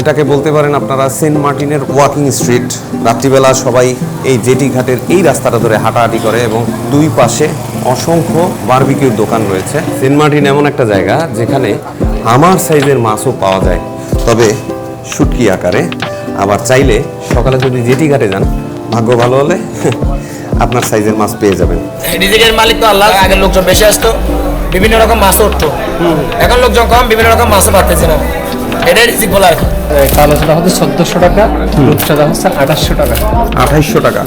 এটাকে বলতে পারেন আপনারা সেন্ট মার্টিনের ওয়াকিং স্ট্রিট। রাত্রিবেলা সবাই এই জেটি ঘাটের এই রাস্তাটা ধরে হাঁটাহাঁটি করে এবং দুই পাশে অসংখ্য বারবিকিউর দোকান রয়েছে। সেন্ট মার্টিন এমন একটা জায়গা যেখানে আমার সাইজের মাছও পাওয়া যায়। তবে শুটকি আকারে। আবার চাইলে সকালে যদি জেটি ঘাটে যান ভাগ্য ভালো হলে আপনার সাইজের মাছ পেয়ে যাবেন। রিজিকের মালিক তো আল্লাহ আগের লোকজন বেশি আসতো বিভিন্ন রকম মাছও উঠতো। এখন লোকজন কম বিভিন্ন রকম মাছও পাচ্ছে না। এটাই রিজিক বলা কালো চাঁদা হচ্ছে চোদ্দশো টাকা রূপচাঁদা হচ্ছে আঠাশশো টাকা। আঠাইশশো টাকা।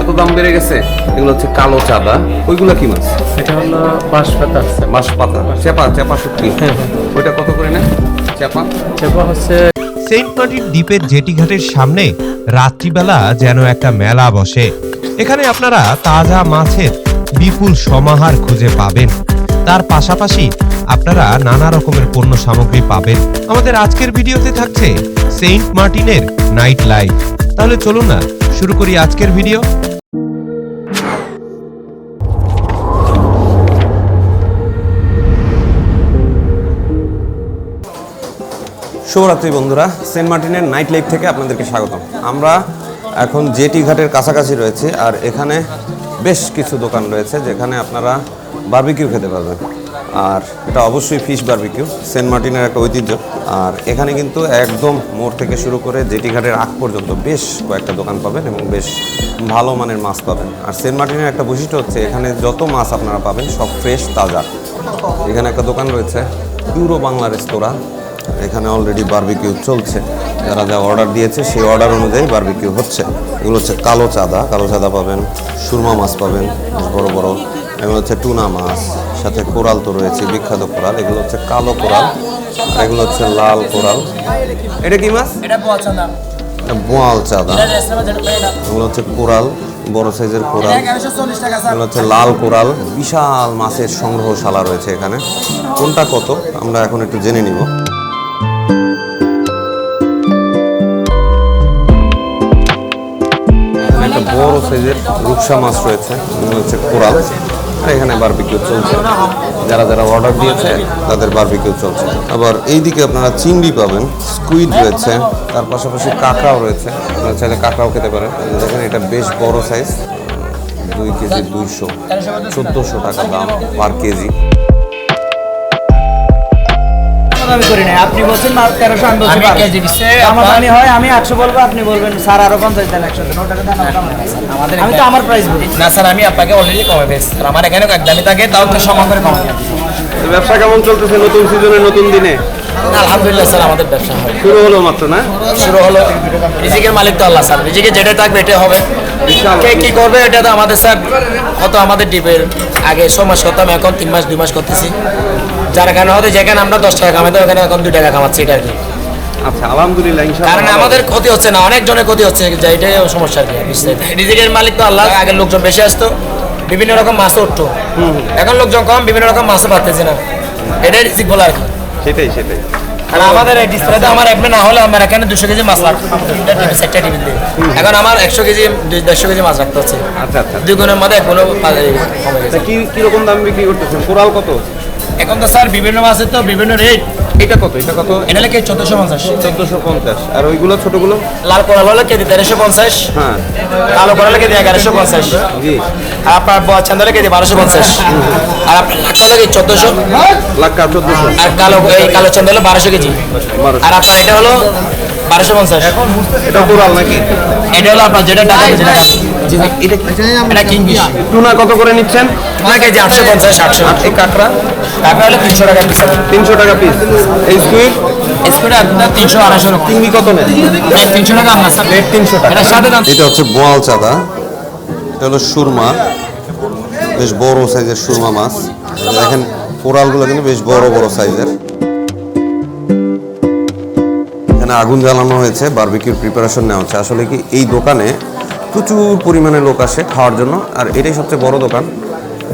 এত দাম বেড়ে গেছে? এগুলো হচ্ছে কালো চাঁদা। ওইগুলো কি মাছ? এটা হলো বাঁশ পাতা আছে। বাঁশ পাতা চেপা চেপা শুটকি? ওইটা কত করে না চেপা? চেপা হচ্ছে সেন্ট মার্টিন দ্বীপের জেটিঘাটের সামনে রাত্রিবেলা যেন একটা মেলা বসে। এখানে আপনারা তাজা মাছের বিপুল সমাহার খুঁজে পাবেন। তার পাশাপাশি আপনারা নানা রকমের পণ্য সামগ্রী পাবেন। আমাদের আজকের ভিডিওতে থাকছে সেন্ট মার্টিনের নাইট লাইফ। তাহলে চলুন না, শুরু করি আজকের ভিডিও। শুভরাত্রি বন্ধুরা, সেন্ট মার্টিনের নাইট লাইফ থেকে আপনাদেরকে স্বাগতম। আমরা এখন জেটি ঘাটের কাছাকাছি রয়েছে আর এখানে বেশ কিছু দোকান রয়েছে যেখানে আপনারা বারবিকিউ খেতে পারবেন। আর এটা অবশ্যই ফিশ বারবিকিউ সেন্ট মার্টিনের একটা ঐতিহ্য। আর এখানে কিন্তু একদম মোড় থেকে শুরু করে জেটি ঘাটের আগ পর্যন্ত বেশ কয়েকটা দোকান পাবেন এবং বেশ ভালো মানের মাছ পাবেন। আর সেন্ট মার্টিনের একটা বৈশিষ্ট্য হচ্ছে এখানে যত মাছ আপনারা পাবেন সব ফ্রেশ তাজা। এখানে একটা দোকান রয়েছে, ইউরো বাংলা রেস্তোরাঁ। এখানে অলরেডি বারবিকিউ চলছে। যারা যা অর্ডার দিয়েছে, সেই অর্ডার অনুযায়ী বারবিকিউ হচ্ছে। এগুলো হচ্ছে কালো চাঁদা। কালো চাঁদা পাবেন, সুরমা মাছ পাবেন, বড় বড়। এগুলো হচ্ছে টুনা মাছ সাথে কোরাল তো রয়েছে বিখ্যাত কোরাল। এগুলো হচ্ছে কালো কোরাল আর এগুলো হচ্ছে লাল কোরাল। এটা কি মাছ? এটা বোয়াল চাঁদা। এগুলো হচ্ছে কোরাল বড় সাইজের কোরাল। এগুলো হচ্ছে লাল কোরাল। বিশাল মাছের সংগ্রহশালা রয়েছে এখানে। কোনটা কত? আমরা এখন একটু জেনে নিব। একটা বড় সাইজের রূপসা মাছ রয়েছে। এগুলো হচ্ছে কোরাল। এখানে বারবিকিউ চলছে। যারা যারা অর্ডার দিয়েছে, তাদের বারবিকিউ চলছে। আবার এইদিকে আপনারা চিংড়ি পাবেন স্কুইড রয়েছে, তার পাশাপাশি কাঁকড়াও রয়েছে। আপনারা চাইলে কাঁকড়াও খেতে পারেন। দেখেন, এটা বেশ বড় সাইজ দুই কেজি দুইশো, চোদ্দোশো টাকা দাম পার কেজি। আমি করি নাই। আপনি বলছেন তেরোশো আমি বলছি আমার দামি হয় আমি একশো বলব আপনি বলবেন স্যার আরও পঞ্চাশ দেন একশো দেন। ওটাকে দেন। আমাদের আমি তো আমার প্রাইস বলি। না স্যার আমি আপনাকে অলরেডি কমে পেয়েছি আমার এখানে একদমই থাকে তাও একটু সমান করে কমে ব্যবসা কেমন চলতেছে নতুন সিজনে নতুন দিনে? আলহামদুলিল্লাহ স্যার আমাদের ব্যবসা হয়। শুরু হলো মাত্র না? শুরু হলো রিজিকের মালিক তো আল্লাহ স্যার। রিজিকে যেটা থাকবে এটা হবে। কে কি করবে এটা তো আমাদের স্যার হয়তো আমাদের ডিপের আগে ছ মাস করতাম এখন তিন মাস দুই মাস করতেছি। যার কারণে হয়তো যেখানে আমরা দশ টাকা কামাই ওখানে এখন দুই টাকা কামাচ্ছি এটা আর কি। আচ্ছা আলহামদুলিল্লাহ কারণ আমাদের ক্ষতি হচ্ছে না অনেক জনের ক্ষতি হচ্ছে যে এটাই সমস্যা আর কি রিজিকের মালিক তো আল্লাহ। আগের লোকজন বেশি আসতো বিভিন্ন রকম মাছও উঠতো। এখন লোকজন কম বিভিন্ন রকম মাছও পাচ্ছে না। এটাই রিজিক বলা আর কি। সেটাই সেটাই। আর আমাদের এই ডিসপ্লেতে আমার এমনি না হলে আমার এখানে দুশো কেজি মাছ একটা দিয়ে। এখন আমার একশো কেজি দেড়শো কেজি মাছ রাখতে হচ্ছে। আচ্ছা আচ্ছা। দুই গুণের মধ্যে এক গুণ কমে গেছে কি কীরকম দাম বিক্রি করতেছেন? কোরাল কত? এখন তো স্যার বিভিন্ন মাছের তো বিভিন্ন রেট এটা কত? এটা কত? এটা হলে কি চোদ্দশো পঞ্চাশ। চোদ্দোশো পঞ্চাশ। আর ওইগুলো ছোটগুলো? লাল কোরাল হলে কেজি তেরোশো পঞ্চাশ। হ্যাঁ। কালো কোরাল কেজি এগারোশো পঞ্চাশ। জি। আর আপনার চান্দা কেজি বারোশো পঞ্চাশ। আর আপনার চান্দা কেজি চোদ্দশো। লাক্কা চোদ্দোশো। আর কালো এই কালো চান্দা হলো বারোশো কেজি। আর আপনার এটা হলো বারোশো পঞ্চাশ। এটা কোরাল নাকি? এটা হলো আপনার যেটা টাকা যেটা এটা এটা কিংফিশ টুনা কত করে নিচ্ছেন? না কেজি আটশো পঞ্চাশ আটশো। এই কাঁকড়া? টাকা হলো তিনশো টাকা পিস তিনশো টাকা পিস এই সুইট স্কুলে আপনার তিনশো আড়াইশো রকম চিংড়ি কত নেন? তিনশো টাকা আপনার স্যার। রেট তিনশো টাকা। এটার সাথে এটা হচ্ছে বোয়াল চাঁদা। এটা হলো সুরমা। বেশ বড় সাইজের সুরমা মাছ। দেখেন কোরালগুলো কিন্তু বেশ বড় বড় সাইজের। এখানে আগুন জ্বালানো হয়েছে। বারবিকিউর প্রিপারেশন নেওয়া হচ্ছে। আসলে কি এই দোকানে প্রচুর পরিমাণে লোক আসে খাওয়ার জন্য। আর এটাই সবচেয়ে বড় দোকান।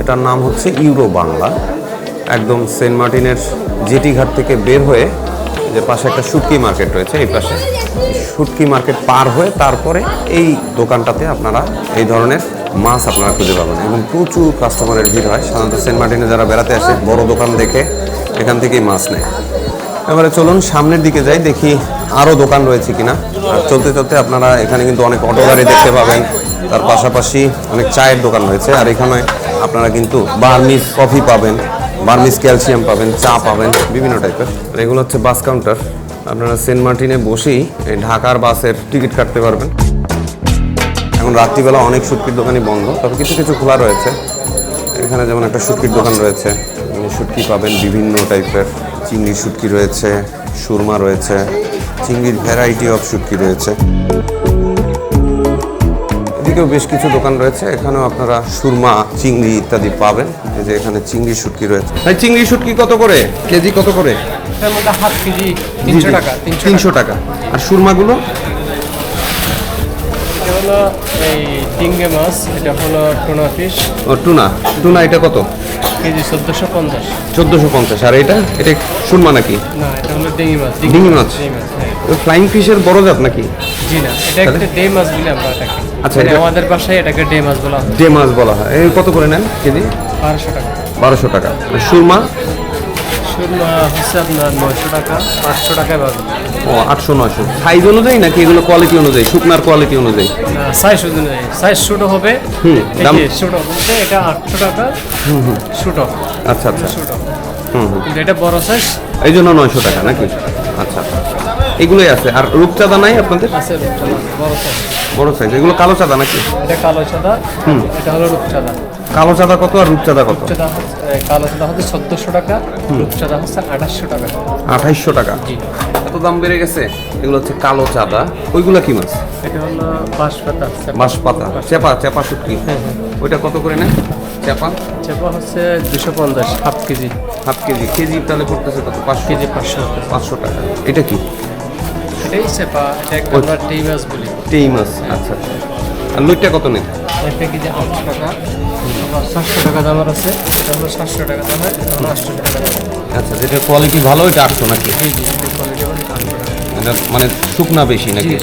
এটার নাম হচ্ছে ইউরো বাংলা। একদম সেন্ট মার্টিনের জেটি ঘাট থেকে বের হয়ে যে পাশে একটা শুটকি মার্কেট রয়েছে, এই পাশে। শুটকি মার্কেট পার হয়ে তারপরে এই দোকানটাতে আপনারা এই ধরনের মাছ আপনারা খুঁজে পাবেন এবং প্রচুর কাস্টমারের ভিড় হয়। সাধারণত সেন্ট মার্টিনে যারা বেড়াতে আসে, বড় দোকান দেখে এখান থেকেই মাছ নেয়। এবারে চলুন সামনের দিকে যাই, দেখি আরও দোকান রয়েছে কিনা। আর চলতে চলতে আপনারা এখানে কিন্তু অনেক অটো গাড়ি দেখতে পাবেন। তার পাশাপাশি অনেক চায়ের দোকান রয়েছে। আর এখানে আপনারা কিন্তু বার্মিস কফি পাবেন বার্মিস ক্যালসিয়াম পাবেন, চা পাবেন, বিভিন্ন টাইপের। আর এগুলো হচ্ছে বাস কাউন্টার। আপনারা সেন্ট মার্টিনে বসেই এই ঢাকার বাসের টিকিট কাটতে পারবেন। এখন রাত্রিবেলা অনেক সুটকির দোকানই বন্ধ, তবে কিছু কিছু খোলা রয়েছে। এখানে যেমন একটা সুটকির দোকান রয়েছে শুটকি পাবেন বিভিন্ন টাইপের। চিংড়ির শুটকি রয়েছে সুরমা রয়েছে চিংড়ির ভ্যারাইটি অফ শুটকি রয়েছে। এদিকেও বেশ কিছু দোকান রয়েছে এখানেও আপনারা সুরমা চিংড়ি ইত্যাদি পাবেন। এই যে এখানে চিংড়ি শুটকি রয়েছে। ভাই চিংড়ি শুটকি কত করে? কেজি কত করে? হাফ কেজি তিনশো টাকা তিনশো টাকা। আর সুরমাগুলো? এই টিঙ্গে মাছ এটা হলো টোনা ফিশ। ও টুনা। টুনা এটা কত? কেজি চোদ্দোশো পঞ্চাশ। চোদ্দোশো পঞ্চাশ। আর এটা? এটা সুরমা নাকি? না এটা হলো ডিঙি মাছ। ডিঙি মাছ? হ্যাঁ। ফ্লাইং ফিশের বড় জাত নাকি? জি না এটা একটা ডে মাছ বলে আমরা এটাকে। আচ্ছা, মানে এটা- আমাদের বাসায় এটাকে ডে মাছ বলা হয়। যে মাছ বলা হয়। এই কত করে নেন কেজি? বারোশো টাকা। বারোশো টাকা। সুরমা? সুরমা হচ্ছে আপনার নয়শো টাকা আটশো টাকায় পাবেন ও আটশো নয়শো। সাইজ অনুযায়ী নাকি এগুলো কোয়ালিটি অনুযায়ী? শুকনার কোয়ালিটি অনুযায়ী? সাইজ অনুযায়ী। সাইজ ছোটো হবে। হুম, দাম- ছোটো বলতে এটা আটশো টাকা। হুম হুম। ছোটো। আচ্ছা আচ্ছা। ছোটো। হুম হুম। এটা বড় সাইজ এই জন্য নয়শো টাকা নাকি? আচ্ছা আচ্ছা। এগুলোই আছে। আর রূপ রূপচাঁদা নাই আপনাদের? আছে রূপচাঁদা, বড় সাইজ বড় সাইজ এগুলো কালো চাঁদা নাকি? এটা কালো চাঁদা হুম। এটা হলো রূপচাঁদা কালো চাঁদা কত আর রূপচাঁদা কত? কালো চাঁদা হচ্ছে চোদ্দোশো টাকা রূপচাঁদা হচ্ছে আঠাশশো টাকা। আঠাইশশো টাকা। জি। এত দাম বেড়ে গেছে? এগুলো হচ্ছে কালো চাঁদা। ওইগুলো কি মাছ? এটা হলো বাঁশ পাতা বাঁশ পাতা চেপা চেপা শুটকি। ওইটা কত করে নেন? চেপা? চেপা হচ্ছে দুশো পঞ্চাশ half kg. Half kg. Kg তাহলে পড়তেছে কত? পাঁচ কেজি পাঁচশো। পাঁচশো টাকা। এটা কি? এটাই চেপা এটাকে আমরা টেই মাছ বলি। টেই মাছ আচ্ছা আচ্ছা। আর লইটটা কত নেন একটা কেজি আটশো টাকা। সাতশো টাকা দামের আছে। এটা হলো সাতশো টাকা দামের আটশো টাকা আচ্ছা যেটা কোয়ালিটি ভালো এটা আটশো নাকি? জি জি কোয়ালিটি অনেক। এটা মানে শুকনা বেশি নাকি?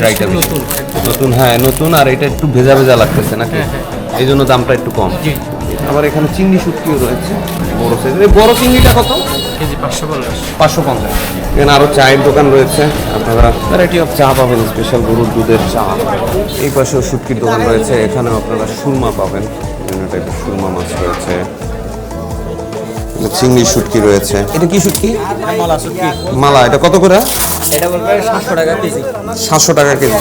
ড্রাইটা বেশি নতুন, নতুন হ্যাঁ নতুন আর এটা একটু ভেজা ভেজা লাগতেছে নাকি? হ্যাঁ, হ্যাঁ। এই জন্য দামটা একটু কম। আবার এখানে চিংড়ি শুটকিও রয়েছে বড় সাইজের বড় চিংড়িটা কত? কেজি পাঁচশো পঞ্চাশ। পাঁচশো পঞ্চাশ। এখানে আরও চায়ের দোকান রয়েছে। আপনারা ভ্যারাইটি অফ চা পাবেন স্পেশাল গরুর দুধের চা। এই পাশেও শুটকির দোকান রয়েছে এখানেও আপনারা সুরমা পাবেন। বিভিন্ন টাইপের সুরমা মাছ রয়েছে। চিংড়ি শুটকি রয়েছে। এটা কি শুটকি মালা শুটকি মালা এটা কত করে? এটা বলবে সাতশো টাকা কেজি। সাতশো টাকা কেজি।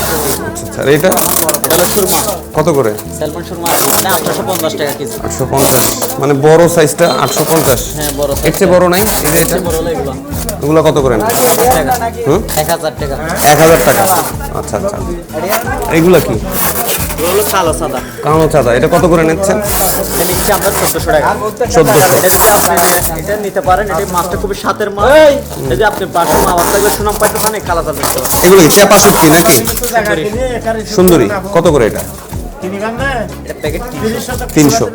আচ্ছা আর এটা? কত করে? স্যালমন সুরমা আটশোশো পঞ্চাশ টাকা কেজি। আটশো পঞ্চাশ মানে বড় সাইজটা আটশো পঞ্চাশ হ্যাঁ বড় এর চেয়ে বড় নাই? এই যে এটা? বড় এগুলো। কত করে? এক হাজার টাকা। এক হাজার টাকা। আচ্ছা আচ্ছা। এগুলা কি? হলো কালো সাদা। কালো এটা কত করে নিচ্ছেন? এটা নিচ্ছে আপনার চোদ্দশো টাকা। চোদ্দশো। এটা যদি আপনি এটা নিতে পারেন এটা মাছটা খুবই স্বাদের মাছ। যদি আপনি মাছ সুনাম পাইতে পারেন কালা চাল দেখতে এগুলো কি চেপা শুটকি নাকি? সুন্দরী। কত করে এটা? এটা প্যাকেট তিনশো।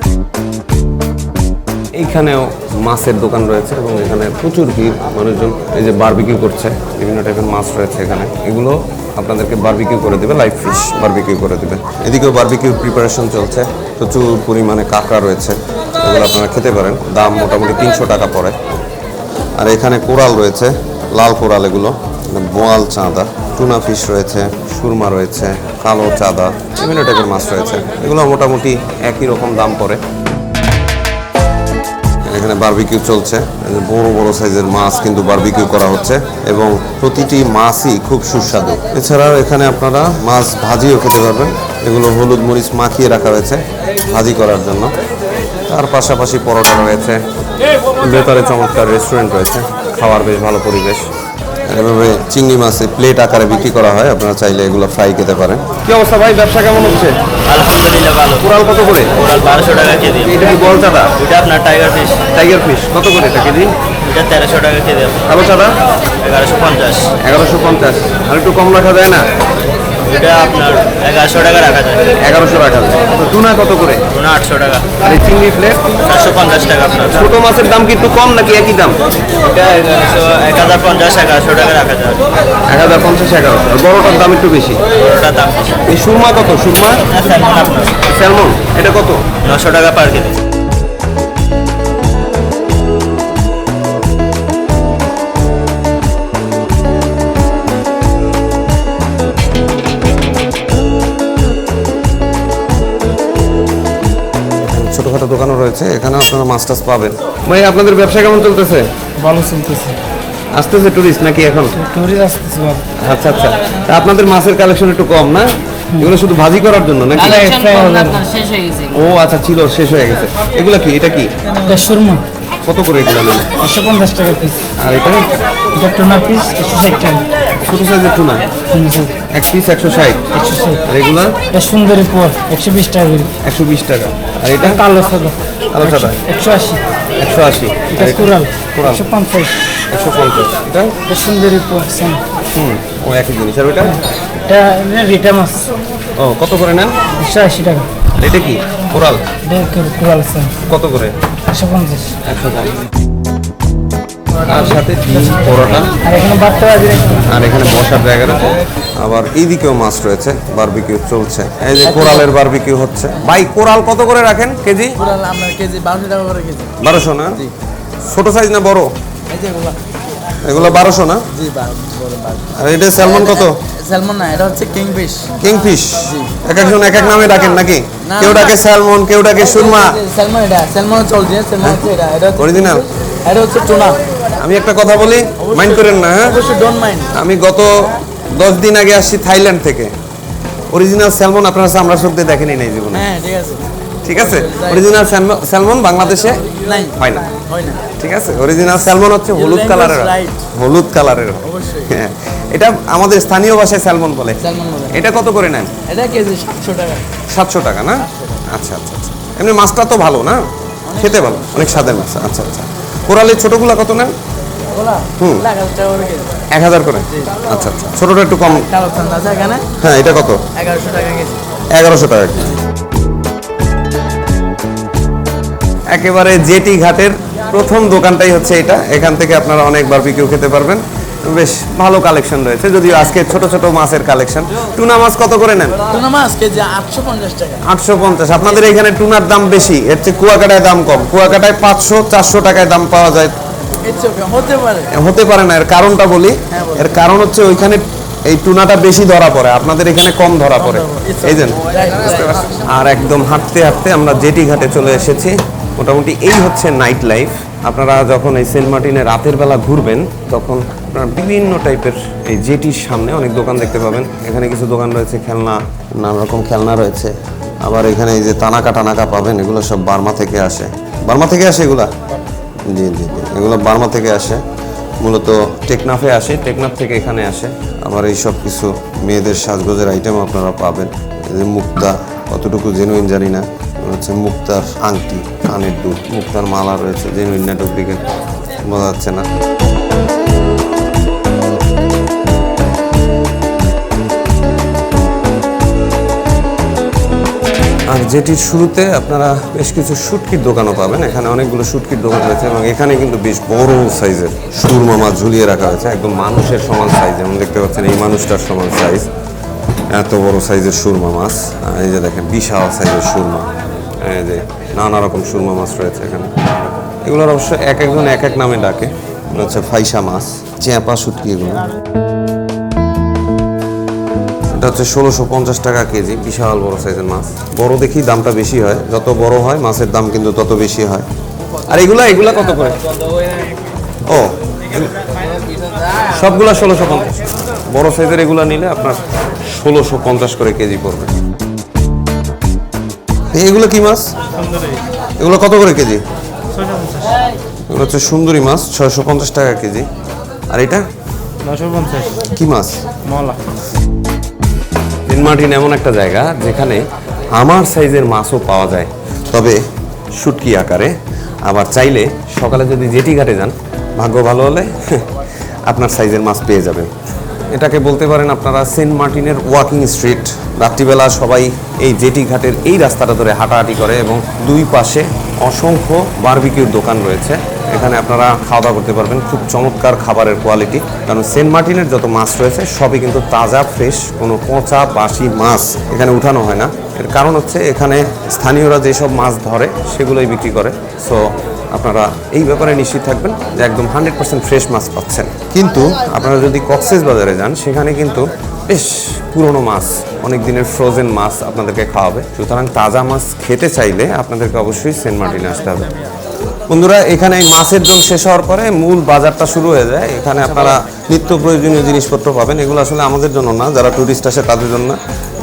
এইখানেও মাছের দোকান রয়েছে এবং এখানে প্রচুর ভিড় মানুষজন এই যে বার্বিকিউ করছে, বিভিন্ন টাইপের মাছ রয়েছে এখানে। এগুলো আপনাদেরকে বারবিকিউ করে দেবে লাইভ ফিশ বারবিকিউ করে দেবে। এদিকেও বারবিকিউ প্রিপারেশন চলছে, প্রচুর পরিমাণে কাঁকড়া রয়েছে, এগুলো আপনারা খেতে পারেন। দাম মোটামুটি তিনশো টাকা পড়ে। আর এখানে কোরাল রয়েছে, লাল কোরাল এগুলো বোয়াল চাঁদা। টুনা ফিশ রয়েছে, সুরমা রয়েছে, কালো চাঁদা, বিভিন্ন টাইপের মাছ রয়েছে। এগুলো মোটামুটি একই রকম দাম পড়ে। এখানে বার্বিকিউ চলছে। বড় বড় সাইজের মাছ কিন্তু বার্বিকিউ করা হচ্ছে এবং প্রতিটি মাছই খুব সুস্বাদু। এছাড়াও এখানে আপনারা মাছ ভাজিও খেতে পারবেন। এগুলো হলুদ মরিচ মাখিয়ে রাখা হয়েছে ভাজি করার জন্য। তার পাশাপাশি পরোটা রয়েছে। ভেতরে চমৎকার রেস্টুরেন্ট রয়েছে। খাওয়ার বেশ ভালো পরিবেশ। এভাবে চিংড়ি মাছে প্লেট আকারে বিক্রি করা হয় আপনারা চাইলে এগুলো ফ্রাই খেতে পারেন। কি অবস্থা ভাই? ব্যবসা কেমন হচ্ছে? আলহামদুলিল্লাহ ভালো। কোরাল কত করে? কোরাল বারোশো টাকা কেজি। এটা কি বল চাঁদা এটা আপনার টাইগার ফিশ টাইগার ফিশ কত করে এটা কেজি? এটা তেরোশো টাকা কেজি। কালো চাঁদা এগারোশো পঞ্চাশ। এগারোশো পঞ্চাশ। আর একটু কম রাখা যায় না? এটা আপনার এগারোশো টাকা রাখা যায়। এগারোশো যায় তো টুনা কত করে? কোনো আটশো টাকা। আর এই চিংড়ি প্লেট চারশো পঞ্চাশ টাকা আপনার। ছোট মাছের দাম কি একটু কম নাকি একই দাম? এটা এক হাজার পঞ্চাশ এগারোশো টাকা রাখা যায়। এক হাজার পঞ্চাশ এগারোশো। বড়টার দাম একটু বেশি। ওটার দাম। এই সুরমা কত? সুরমা? স্যালমন আপনার। স্যালমন এটা কত? নশো টাকা পার কেজি। দোকানও রয়েছে এখানে আপনারা মাছ টাছ পাবেন। ভাই আপনাদের ব্যবসা কেমন চলতেছে? ভালো চলতেছে। আসতেছে টুরিস্ট নাকি এখন? টুরিস্ট আসতেছে আচ্ছা আচ্ছা। তা আপনাদের মাছের কালেকশন একটু কম না? এগুলো শুধু ভাজি করার জন্য নাকি? শেষ হয়ে গেছে। ও আচ্ছা ছিল শেষ হয়ে গেছে। এগুলো কি? এটা কি? এটা সুরমা। কত করে এগুলো নেন? একশো পঞ্চাশ টাকা পিস আর এটা এটা টোনা পিস একশো ষাট টাকা। ছোট সাইজের টুনা? এক পিস একশো ষাট। একশো ষাট। আর এগুলো? সুন্দরী পর একশো বিশ টাকা একশো বিশ টাকা। আর এটা? কালো সাদা। কালো সাদা। একশো আশি। একশো আশি। এটা কুড়াল কুড়াল। একশো পঞ্চাশ। একশো পঞ্চাশ। এটা? সুন্দরী সেম। হুম ও একই জিনিস। আর ওইটা এটা রিটা মাছ। ও কত করে নেন? একশো আশি টাকা। আর এটা কি? কোরাল? এটা কু- কুড়াল কত করে? একশো পঞ্চাশ। একশো আর সাথে ডিম পরোটা। আর এখানে বাচ্চা আর এখানে বসার জায়গা রয়েছে। আবার এইদিকেও মাছ রয়েছে। বারবিকিউ চলছে। এই যে কোরালের বারবিকিউ হচ্ছে। ভাই কোরাল কত করে রাখেন? কেজি? আপনার কেজি বারোশো টাকা করে কেজি। বারোশো না? ছোট সাইজ না বড়? এই যে এগুলো বারোশো না? জি আর এটা স্যালমন কত? স্যালমন না এটা হচ্ছে কিংফিশ। কিংফিশ? এক একজন এক এক নামে ডাকেন নাকি? কেউ ডাকে স্যালমন কেউ ডাকে সুরমা। স্যালমন এটা স্যালমন স্যালমন হচ্ছে এটা এটা Original? এটা হচ্ছে টুনা। আমি একটা কথা বলি মাইন্ড করেন না হ্যাঁ? অবশ্যই ডোন্ট মাইন্ড আমি গত দশ দিন আগে আসছি থাইল্যান্ড থেকে। অরিজিনাল স্যালমন আপনারা আমরা দিয়ে দেখেনি নাই জীবনে। হ্যাঁ ঠিক আছে। ঠিক আছে? অরিজিনাল স্যালমন বাংলাদেশে নাই। হয় না। হয় না। ঠিক আছে? অরিজিনাল স্যালমন হচ্ছে হলুদ কালারের। হলুদ কালারের। অবশ্যই। হ্যাঁ। এটা আমাদের স্থানীয় ভাষায় স্যালমন বলে। এটা কত করে নেন? এটা কেজি সাতশো টাকা। সাতশো টাকা না? আচ্ছা আচ্ছা আচ্ছা। এমনি মাছটা তো ভালো না? খেতে ভালো। অনেক স্বাদের মাছ। আচ্ছা আচ্ছা। কোরালের ছোটগুলা কত নেন? হুম। এক হাজার করে আচ্ছা আচ্ছা। ছোটটা একটু কম। হ্যাঁ এটা কত? এগারোশো টাকা এগারোশো টাকা একেবারে জেটি ঘাটের প্রথম দোকানটাই হচ্ছে এটা। এখান থেকে আপনারা অনেক বারবিকিউ খেতে পারবেন। বেশ ভালো কালেকশন রয়েছে যদিও আজকে ছোট ছোট মাছের কালেকশন। টুনা মাছ কত করে নেন? টুনা মাছ কেজি আটশো পঞ্চাশ টাকা। আটশো পঞ্চাশ। আপনাদের এখানে টুনার দাম বেশি এর চেয়ে কুয়াকাটায় দাম কম। কুয়াকাটায় পাঁচশো চারশো টাকায় দাম পাওয়া যায়। হতে পারে। হতে পারে না এর কারণটা বলি। হ্যাঁ, এর কারণ হচ্ছে ওইখানে এই টুনাটা বেশি ধরা পড়ে আপনাদের এখানে কম ধরা পড়ে। এই. আর একদম হাঁটতে হাঁটতে আমরা জেটি ঘাটে চলে এসেছি। মোটামুটি এই হচ্ছে নাইট লাইফ আপনারা যখন এই সেন্ট মার্টিনে রাতের বেলা ঘুরবেন, তখন আপনারা বিভিন্ন টাইপের এই জেটির সামনে অনেক দোকান দেখতে পাবেন। এখানে কিছু দোকান রয়েছে, খেলনা, নানা রকম খেলনা রয়েছে। আবার এখানে এই যে টানাকা টানাকা পাবেন, এগুলো সব বার্মা থেকে আসে। বার্মা থেকে আসে এগুলা? জি জি জি, এগুলো বার্মা থেকে আসে। মূলত টেকনাফে আসে, টেকনাফ থেকে এখানে আসে। আবার এই সব কিছু মেয়েদের সাজগোজের আইটেম আপনারা পাবেন। এই যে মুক্তা কতটুকু জেনুইন জানি না। হচ্ছে মুক্তার আংটি, কানের দুল। মুক্তার মালা রয়েছে জেনুইন না ডুপ্লিকেট বোঝা যাচ্ছে না। আর যেটির শুরুতে আপনারা বেশ কিছু শুটকির দোকানও পাবেন। এখানে অনেকগুলো শুটকির দোকান রয়েছে এবং এখানে কিন্তু বেশ বড় সাইজের সুরমা মাছ ঝুলিয়ে রাখা হয়েছে, একদম মানুষের সমান সাইজ। যেমন দেখতে পাচ্ছেন, এই মানুষটার সমান সাইজ। এত বড় সাইজের সুরমা মাছ এই যে দেখেন, বিশাল সাইজের সুরমা। যে নানা রকম সুরমা মাছ রয়েছে এখানে। এগুলোর অবশ্য এক একজন এক এক নামে ডাকে। হচ্ছে ফাইসা মাছ, চেঁপা শুটকি এগুলো। এটা হচ্ছে ষোলোশো পঞ্চাশ টাকা কেজি, বিশাল বড় সাইজের মাছ। বড় দেখি দামটা বেশি হয়। যত বড় হয়, মাছের দাম কিন্তু তত বেশি হয়। আর এগুলা এগুলা কত করে? ও সবগুলা ষোলোশো পঞ্চাশ। বড় সাইজের এগুলা নিলে আপনার ষোলোশো পঞ্চাশ করে কেজি পড়বে। এগুলো কি মাছ? এগুলো কত করে কেজি? এগুলো হচ্ছে সুন্দরী মাছ ছয়শো পঞ্চাশ টাকা কেজি। আর এটা? কি মাছ? মলা। সেন্ট মার্টিন এমন একটা জায়গা যেখানে আমার সাইজের মাছও পাওয়া যায়। তবে শুটকি আকারে। আবার চাইলে সকালে যদি জেটি ঘাটে যান ভাগ্য ভালো হলে আপনার সাইজের মাছ পেয়ে যাবেন। এটাকে বলতে পারেন আপনারা সেন্ট মার্টিনের ওয়াকিং স্ট্রিট। রাত্রিবেলা সবাই এই জেটি ঘাটের এই রাস্তাটা ধরে হাঁটাহাঁটি করে এবং দুই পাশে অসংখ্য বারবিকিউর দোকান রয়েছে। এখানে আপনারা খাওয়া দাওয়া করতে পারবেন। খুব চমৎকার খাবারের কোয়ালিটি কারণ সেন্ট মার্টিনের যত মাছ রয়েছে, সবই কিন্তু তাজা ফ্রেশ কোনো পচা বাসি মাছ এখানে উঠানো হয় না। এর কারণ হচ্ছে এখানে স্থানীয়রা যেসব মাছ ধরে, সেগুলোই বিক্রি করে। সো আপনারা এই ব্যাপারে নিশ্চিত থাকবেন যে একদম হান্ড্রেড পার্সেন্ট ফ্রেশ মাছ পাচ্ছেন। কিন্তু আপনারা যদি কক্সেস বাজারে যান, সেখানে কিন্তু বেশ পুরনো মাছ অনেক দিনের ফ্রোজেন মাছ আপনাদেরকে খাওয়াবে। সুতরাং তাজা মাছ খেতে চাইলে আপনাদেরকে অবশ্যই সেন্ট মার্টিনে আসতে হবে। বন্ধুরা, এখানে মাছের জল শেষ হওয়ার পরে মূল বাজারটা শুরু হয়ে যায়। এখানে আপনারা নিত্য প্রয়োজনীয় জিনিসপত্র পাবেন। এগুলো আসলে আমাদের জন্য না, যারা টুরিস্ট আসে তাদের জন্য। না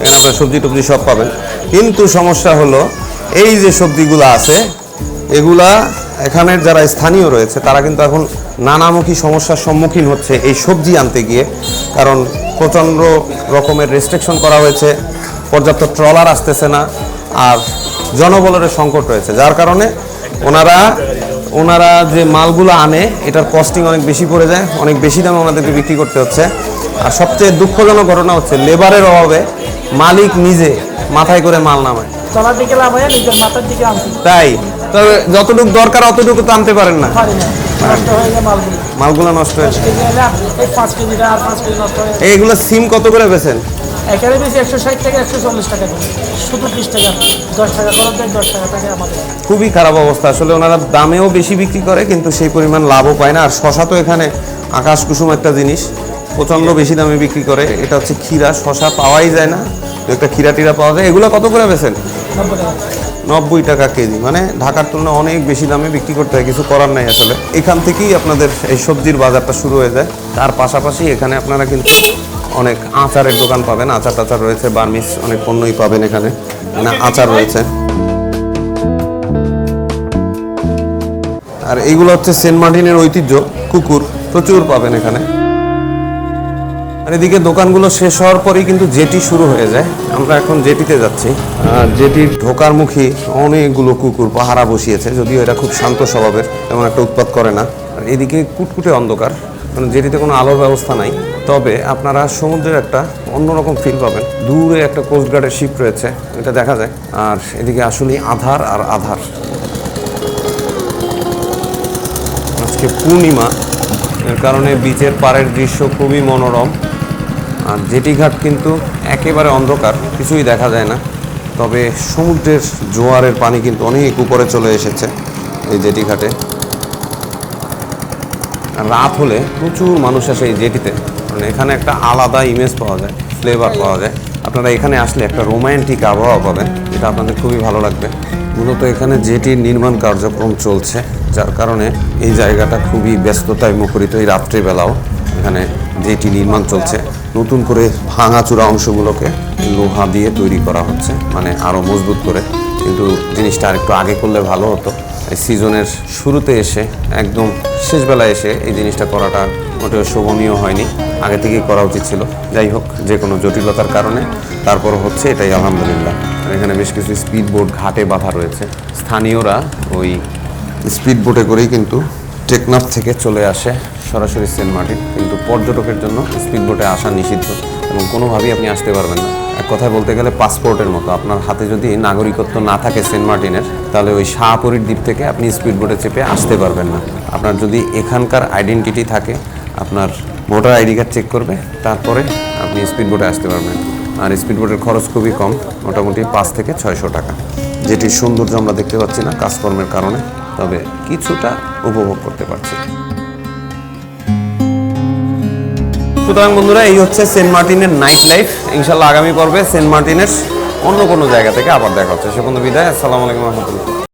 এখানে আপনারা সবজি টবজি সব পাবেন। কিন্তু সমস্যা হলো, এই যে সবজিগুলো আছে, এগুলা এখানের যারা স্থানীয় রয়েছে তারা কিন্তু এখন নানামুখী সমস্যার সম্মুখীন হচ্ছে এই সবজি আনতে গিয়ে। কারণ প্রচণ্ড রকমের রেস্ট্রিকশন করা হয়েছে পর্যাপ্ত ট্রলার আসতেছে না আর জনবলের সংকট রয়েছে। যার কারণে ওনারা ওনারা যে মালগুলো আনে এটার কস্টিং অনেক বেশি পড়ে যায় অনেক বেশি দামে ওনাদেরকে বিক্রি করতে হচ্ছে। আর সবচেয়ে দুঃখজনক ঘটনা হচ্ছে লেবারের অভাবে মালিক নিজে মাথায় করে মাল নামায়। তাই তবে যতটুকু দরকার অতটুকু তো আনতে পারেন না। মালগুলো নষ্ট হয়েছে হয়ে। এইগুলো সিম কত করে বেছেন বেশি একশো ষাট থেকে একশো চল্লিশ টাকা শুধু বিশ টাকা দশ টাকা খরচ দেয় দশ টাকা থাকে আমাদের। খুবই খারাপ অবস্থা। আসলে ওনারা দামেও বেশি বিক্রি করে কিন্তু সেই পরিমাণ লাভও পায় না। আর শশা তো এখানে আকাশ কুসুম একটা জিনিস। প্রচণ্ড বেশি দামে বিক্রি করে। এটা হচ্ছে ক্ষীরা। শশা পাওয়াই যায় না। একটা ক্ষীরা টিরা পাওয়া যায়। এগুলো কত করে বেছেন নব্বই টাকা কেজি। মানে ঢাকার তুলনায় অনেক বেশি দামে বিক্রি করতে হয়, কিছু করার নাই আসলে। এখান থেকেই আপনাদের এই সবজির বাজারটা শুরু হয়ে যায়। তার পাশাপাশি এখানে আপনারা কিন্তু অনেক আচারের দোকান পাবেন। আচার টাচার রয়েছে, বার্মিস অনেক পণ্যই পাবেন এখানে। মানে আচার রয়েছে। আর এইগুলো হচ্ছে সেন্ট মার্টিনের ঐতিহ্য, কুকুর। প্রচুর পাবেন এখানে। আর এদিকে দোকানগুলো শেষ হওয়ার পরেই কিন্তু জেটি শুরু হয়ে যায়। আমরা এখন জেটিতে যাচ্ছি। আর জেটির ঢোকার মুখী অনেকগুলো কুকুর পাহারা বসিয়েছে যদিও এটা খুব শান্ত স্বভাবের তেমন একটা উৎপাত করে না। আর এদিকে কুটকুটে অন্ধকার কারণ জেটিতে কোনো আলোর ব্যবস্থা নাই। তবে আপনারা সমুদ্রের একটা অন্যরকম ফিল পাবেন। দূরে একটা কোস্টগার্ডের শিপ রয়েছে এটা দেখা যায়। আর এদিকে আসলেই আধার আর আধার। আজকে পূর্ণিমা এর কারণে বিচের পাড়ের দৃশ্য খুবই মনোরম। আর জেটি ঘাট কিন্তু একেবারে অন্ধকার, কিছুই দেখা যায় না। তবে সমুদ্রের জোয়ারের পানি কিন্তু অনেক উপরে চলে এসেছে এই জেটি ঘাটে। আর রাত হলে প্রচুর মানুষ আসে এই জেটিতে। মানে এখানে একটা আলাদা ইমেজ পাওয়া যায় ফ্লেভার পাওয়া যায়। আপনারা এখানে আসলে একটা রোম্যান্টিক আবহাওয়া পাবেন এটা আপনাদের খুবই ভালো লাগবে। মূলত এখানে জেটির নির্মাণ কার্যক্রম চলছে, যার কারণে এই জায়গাটা খুবই ব্যস্ততায় মুখরিত এই রাত্রিবেলাও। এখানে জেটি নির্মাণ চলছে। নতুন করে ভাঙাচুরা অংশগুলোকে লোহা দিয়ে তৈরি করা হচ্ছে মানে আরও মজবুত করে। কিন্তু জিনিসটা আরেকটু আগে করলে ভালো হতো। সিজনের শুরুতে এসে, একদম শেষ বেলায় এসে এই জিনিসটা করাটা মোটেও শোভনীয় হয়নি। আগে থেকেই করা উচিত ছিল। যাই হোক, যে কোনো জটিলতার কারণে তারপর হচ্ছে এটাই আলহামদুলিল্লাহ। আর এখানে বেশ কিছু স্পিড বোট ঘাটে বাঁধা রয়েছে। স্থানীয়রা ওই স্পিড বোটে করেই কিন্তু টেকনাফ থেকে চলে আসে সরাসরি সেন্ট মার্টিন, কিন্তু পর্যটকের জন্য স্পিড বোটে আসা নিষিদ্ধ এবং কোনোভাবেই আপনি আসতে পারবেন না। এক কথায় বলতে গেলে পাসপোর্টের মতো। আপনার হাতে যদি নাগরিকত্ব না থাকে সেন্ট মার্টিনের, তাহলে ওই শাহপুরীর দ্বীপ থেকে আপনি স্পিড বোটে চেপে আসতে পারবেন না। আপনার যদি এখানকার আইডেন্টিটি থাকে, আপনার ভোটার আইডি কার্ড চেক করবে, তারপরে আপনি স্পিড বোটে আসতে পারবেন। আর স্পিড বোটের খরচ খুবই কম, মোটামুটি পাঁচ থেকে ছয়শো টাকা। যেটির সৌন্দর্য আমরা দেখতে পাচ্ছি না কাজকর্মের কারণে, তবে কিছুটা উপভোগ করতে পারছি। সুতরাং বন্ধুরা, এই হচ্ছে সেন্ট মার্টিনের নাইট লাইফ। ইনশাল্লাহ আগামী পর্বে সেন্ট মার্টিনের অন্য কোনো জায়গা থেকে আবার দেখা হচ্ছে। সে বন্ধু বিদায়। আসসালামু আলাইকুম রহমতুল্লাহ।